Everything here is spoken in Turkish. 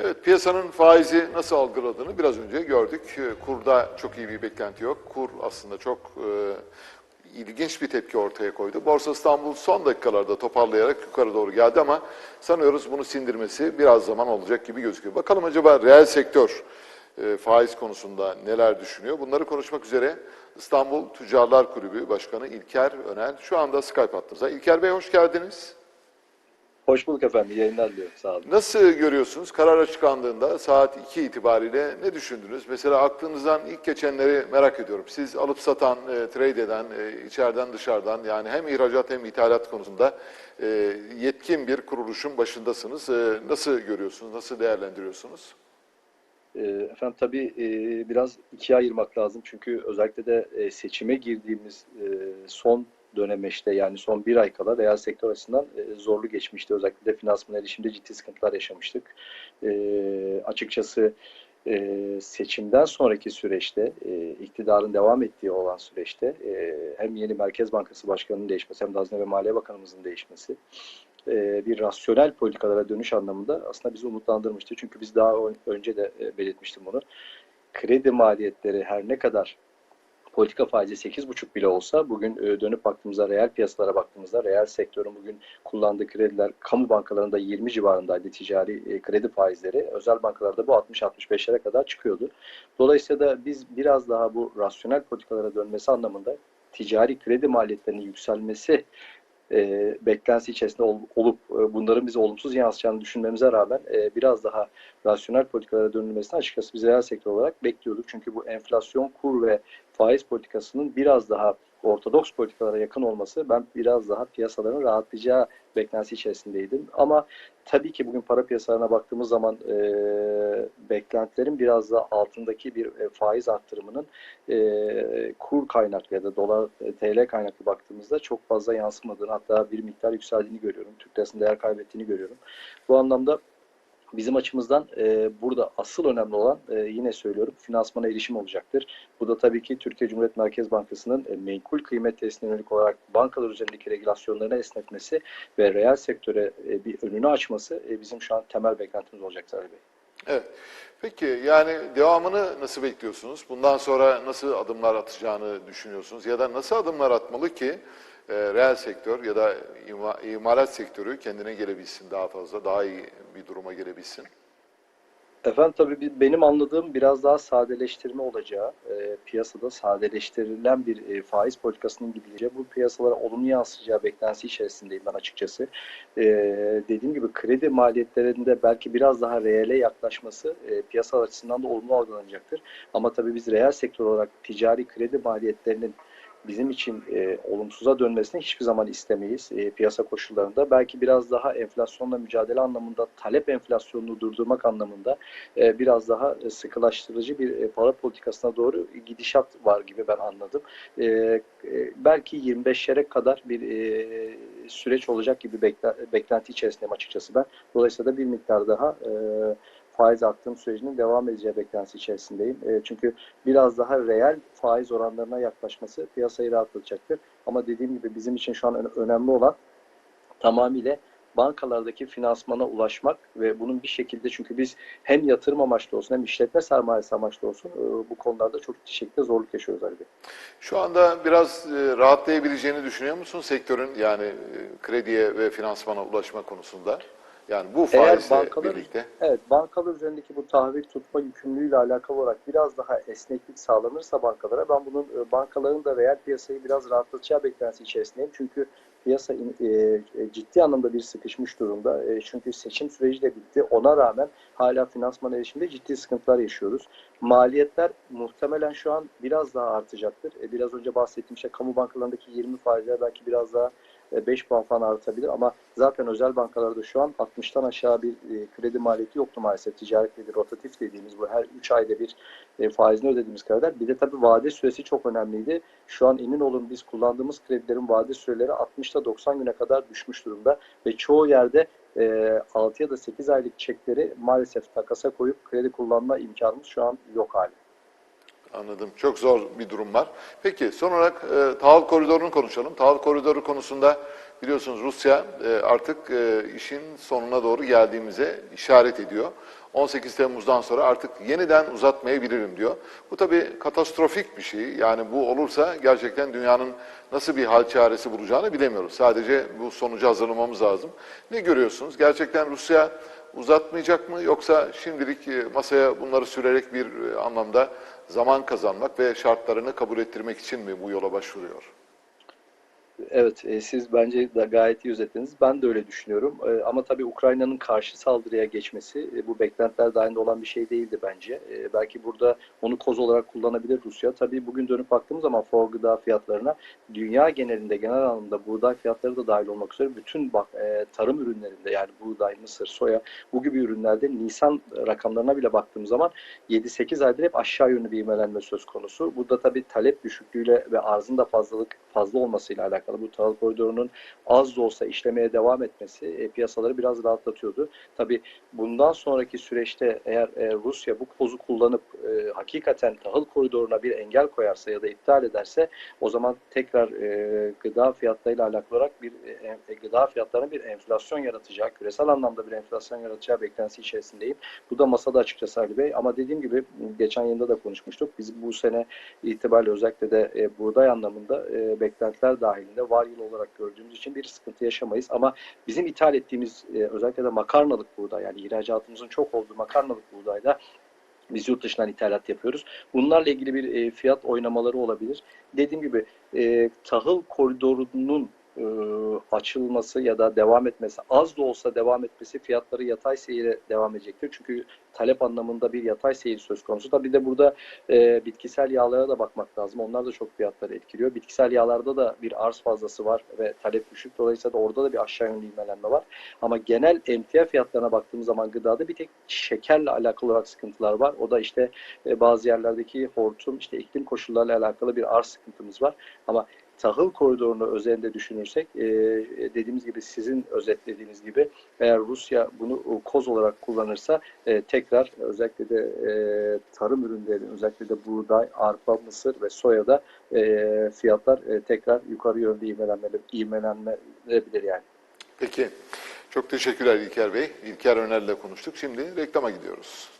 Evet, piyasanın faizi nasıl algıladığını biraz önce gördük. E, Kurda çok iyi bir beklenti yok. Kur aslında çok e, ilginç bir tepki ortaya koydu. Borsa İstanbul son dakikalarda toparlayarak yukarı doğru geldi ama sanıyoruz bunu sindirmesi biraz zaman olacak gibi gözüküyor. Bakalım acaba reel sektör e, faiz konusunda neler düşünüyor? Bunları konuşmak üzere İstanbul Tüccarlar Kulübü Başkanı İlker Önel şu anda Skype hattımızda. İlker Bey hoş geldiniz. Hoş bulduk efendim. İyi Yayınlar diliyorum. Sağ olun. Nasıl görüyorsunuz? Karar açıklandığında saat 2 itibariyle ne düşündünüz? Mesela aklınızdan ilk geçenleri merak ediyorum. Siz alıp satan, e, trade eden, e, içeriden dışarıdan yani hem ihracat hem ithalat konusunda e, yetkin bir kuruluşun başındasınız. E, nasıl görüyorsunuz? Nasıl değerlendiriyorsunuz? Ee, Efendim tabii e, biraz ikiye ayırmak lazım. Çünkü özellikle de e, seçime girdiğimiz e, son dönemeçte yani son bir ay kala reel sektör açısından e, zorlu geçmişti. Özellikle finansman erişimde ciddi sıkıntılar yaşamıştık. E, açıkçası e, seçimden sonraki süreçte, e, iktidarın devam ettiği olan süreçte e, hem yeni Merkez Bankası Başkanı'nın değişmesi hem de Hazine ve Maliye Bakanımızın değişmesi e, bir rasyonel politikalara dönüş anlamında aslında bizi umutlandırmıştı. Çünkü biz daha ön- önce de e, belirtmiştim bunu. Kredi maliyetleri her ne kadar politika faizi 8,5 bile olsa bugün e, dönüp baktığımızda reel piyasalara baktığımızda reel sektörün bugün kullandığı krediler kamu bankalarında 20 civarındaydı ticari e, kredi faizleri. Özel bankalarda bu 60-65'lere kadar çıkıyordu. Dolayısıyla da biz biraz daha bu rasyonel politikalara dönmesi anlamında ticari kredi maliyetlerinin yükselmesi e, beklentisi içerisinde ol- olup e, bunların bize olumsuz yansıyacağını düşünmemize rağmen e, biraz daha rasyonel politikalara dönülmesini açıkçası biz reel sektör olarak bekliyorduk. Çünkü bu enflasyon, kur ve faiz politikasının biraz daha ortodoks politikalara yakın olması ben biraz daha piyasaların rahatlayacağı beklentisi içerisindeydim. Ama tabii ki bugün para piyasalarına baktığımız zaman e, beklentilerin biraz da altındaki bir e, faiz arttırımının e, kur kaynaklı ya da dolar e, TL kaynaklı baktığımızda çok fazla yansımadığını hatta bir miktar yükseldiğini görüyorum. Türk lirasının değer kaybettiğini görüyorum. Bu anlamda bizim açımızdan e, burada asıl önemli olan e, yine söylüyorum finansmana erişim olacaktır. Bu da tabii ki Türkiye Cumhuriyet Merkez Bankası'nın e, menkul kıymet testine yönelik olarak bankalar üzerindeki regülasyonlarını esnetmesi ve reel sektöre e, bir önünü açması e, bizim şu an temel beklentimiz olacak Salih Bey. Evet. Peki yani devamını nasıl bekliyorsunuz? Bundan sonra nasıl adımlar atacağını düşünüyorsunuz? Ya da nasıl adımlar atmalı ki e, reel sektör ya da ima, imalat sektörü kendine gelebilsin daha fazla, daha iyi bir duruma gelebilsin? Efendim tabii bi- benim anladığım biraz daha sadeleştirme olacağı, e, piyasada sadeleştirilen bir e, faiz politikasının gidileceği, bu piyasalara olumlu yansıyacağı beklentisi içerisindeyim ben açıkçası. E, dediğim gibi kredi maliyetlerinde belki biraz daha reele yaklaşması e, piyasa açısından da olumlu algılanacaktır. Ama tabii biz reel sektör olarak ticari kredi maliyetlerinin bizim için e, olumsuza dönmesini hiçbir zaman istemeyiz e, piyasa koşullarında. Belki biraz daha enflasyonla mücadele anlamında, talep enflasyonunu durdurmak anlamında e, biraz daha e, sıkılaştırıcı bir e, para politikasına doğru gidişat var gibi ben anladım. E, e, belki 25'lere kadar bir e, süreç olacak gibi bekle, beklenti içerisindeyim açıkçası ben. Dolayısıyla da bir miktar daha e, faiz arttırım sürecinin devam edeceği beklentisi içerisindeyim. E, çünkü biraz daha reel faiz oranlarına yaklaşması piyasayı rahatlatacaktır. Ama dediğim gibi bizim için şu an önemli olan tamamıyla bankalardaki finansmana ulaşmak ve bunun bir şekilde çünkü biz hem yatırım amaçlı olsun hem işletme sermayesi amaçlı olsun e, bu konularda çok ciddi şekilde zorluk yaşıyoruz Ali Bey. Şu anda biraz e, rahatlayabileceğini düşünüyor musun sektörün yani e, krediye ve finansmana ulaşma konusunda? Yani bu Eğer faizle bankalar, birlikte. evet bankalar üzerindeki bu tahvil tutma yükümlülüğüyle alakalı olarak biraz daha esneklik sağlanırsa bankalara ben bunun e, bankaların da reel piyasayı biraz rahatlatacağı beklentisi içerisindeyim. Çünkü piyasa e, e, ciddi anlamda bir sıkışmış durumda. E, çünkü seçim süreci de bitti. Ona rağmen hala finansman erişiminde ciddi sıkıntılar yaşıyoruz. Maliyetler muhtemelen şu an biraz daha artacaktır. E, biraz önce bahsettiğim işte kamu bankalarındaki 20 faizler belki biraz daha 5 puan falan artabilir ama zaten özel bankalarda şu an 60'tan aşağı bir e, kredi maliyeti yoktu maalesef. Ticari kredi rotatif dediğimiz bu her 3 ayda bir e, faizini ödediğimiz krediler. Bir de tabii vade süresi çok önemliydi. Şu an emin olun biz kullandığımız kredilerin vade süreleri 60'ta 90 güne kadar düşmüş durumda ve çoğu yerde e, 6 ya da 8 aylık çekleri maalesef takasa koyup kredi kullanma imkanımız şu an yok hali. Anladım. Çok zor bir durum var. Peki son olarak e, tahıl koridorunu konuşalım. Tahıl koridoru konusunda biliyorsunuz Rusya e, artık e, işin sonuna doğru geldiğimize işaret ediyor. 18 Temmuz'dan sonra artık yeniden uzatmayabilirim diyor. Bu tabii katastrofik bir şey. Yani bu olursa gerçekten dünyanın nasıl bir hal çaresi bulacağını bilemiyoruz. Sadece bu sonucu hazırlamamız lazım. Ne görüyorsunuz? Gerçekten Rusya uzatmayacak mı yoksa şimdilik e, masaya bunları sürerek bir e, anlamda zaman kazanmak ve şartlarını kabul ettirmek için mi bu yola başvuruyor? Evet, e, siz bence de gayet iyi özetlediniz. Ben de öyle düşünüyorum. E, ama tabii Ukrayna'nın karşı saldırıya geçmesi e, bu beklentiler dahilinde olan bir şey değildi bence. E, belki burada onu koz olarak kullanabilir Rusya. Tabii bugün dönüp baktığımız zaman for gıda fiyatlarına dünya genelinde genel anlamda buğday fiyatları da dahil olmak üzere bütün bak, e, tarım ürünlerinde yani buğday, mısır, soya bu gibi ürünlerde Nisan rakamlarına bile baktığımız zaman 7-8 aydır hep aşağı yönlü bir ivmelenme söz konusu. Burada tabii talep düşüklüğüyle ve arzın da fazlalık fazla olmasıyla alakalı bu tahıl koridorunun az da olsa işlemeye devam etmesi e, piyasaları biraz rahatlatıyordu. Tabii bundan sonraki süreçte eğer e, Rusya bu kozu kullanıp e, hakikaten tahıl koridoruna bir engel koyarsa ya da iptal ederse o zaman tekrar e, gıda fiyatlarıyla alakalı olarak bir e, e, gıda fiyatlarına bir enflasyon yaratacağı, küresel anlamda bir enflasyon yaratacağı beklentisi içerisindeyim. Bu da masada açıkçası Ali Bey. Ama dediğim gibi geçen yayında da konuşmuştuk. Biz bu sene itibariyle özellikle de e, buğday anlamında e, beklentiler dahilinde var yıl olarak gördüğümüz için bir sıkıntı yaşamayız. Ama bizim ithal ettiğimiz e, özellikle de makarnalık buğday yani ihracatımızın çok olduğu makarnalık buğdayda biz yurt dışından ithalat yapıyoruz. Bunlarla ilgili bir e, fiyat oynamaları olabilir. Dediğim gibi e, tahıl koridorunun e, açılması ya da devam etmesi, az da olsa devam etmesi fiyatları yatay seyire devam edecektir. Çünkü talep anlamında bir yatay seyir söz konusu. Tabii de burada e, bitkisel yağlara da bakmak lazım. Onlar da çok fiyatları etkiliyor. Bitkisel yağlarda da bir arz fazlası var ve talep düşük. Dolayısıyla da orada da bir aşağı yönlü ivmelenme var. Ama genel emtia fiyatlarına baktığımız zaman gıdada bir tek şekerle alakalı olarak sıkıntılar var. O da işte e, bazı yerlerdeki hortum, işte iklim koşullarıyla alakalı bir arz sıkıntımız var. Ama tahıl koridorunu özelinde düşünürsek e, dediğimiz gibi sizin özetlediğiniz gibi eğer Rusya bunu koz olarak kullanırsa e, tekrar özellikle de e, tarım ürünleri özellikle de buğday, arpa, mısır ve soyada e, fiyatlar e, tekrar yukarı yönde ivmelenmeyebilir yani. Peki. Çok teşekkürler İlker Bey. İlker Öner'le konuştuk. Şimdi reklama gidiyoruz.